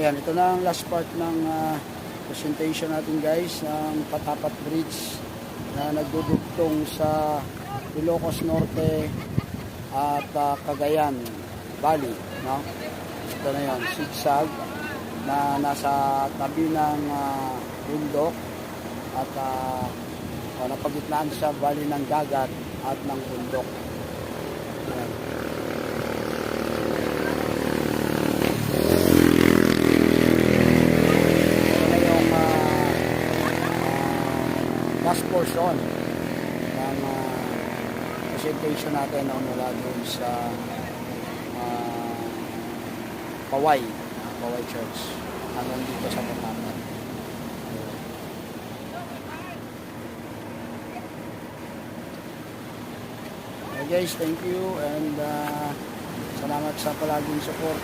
Ayan, ito na ang last part ng ah, presentation natin guys ng Patapat Bridge na nagdudugtong sa Ilocos Norte at ah, Cagayan Valley. No? Ito na yun, zigzag na nasa tabi ng ah, bundok at uh, napagitnaan sa valley ng dagat at ng bundok. Ayan. Ito na yung ah, ah, last portion ng ah, presentation natin no, mula doon sa ah, Paway, ah, Paway Church hanggang dito sa Patapat. Okay guys, thank you and ah, salamat sa palaging suporta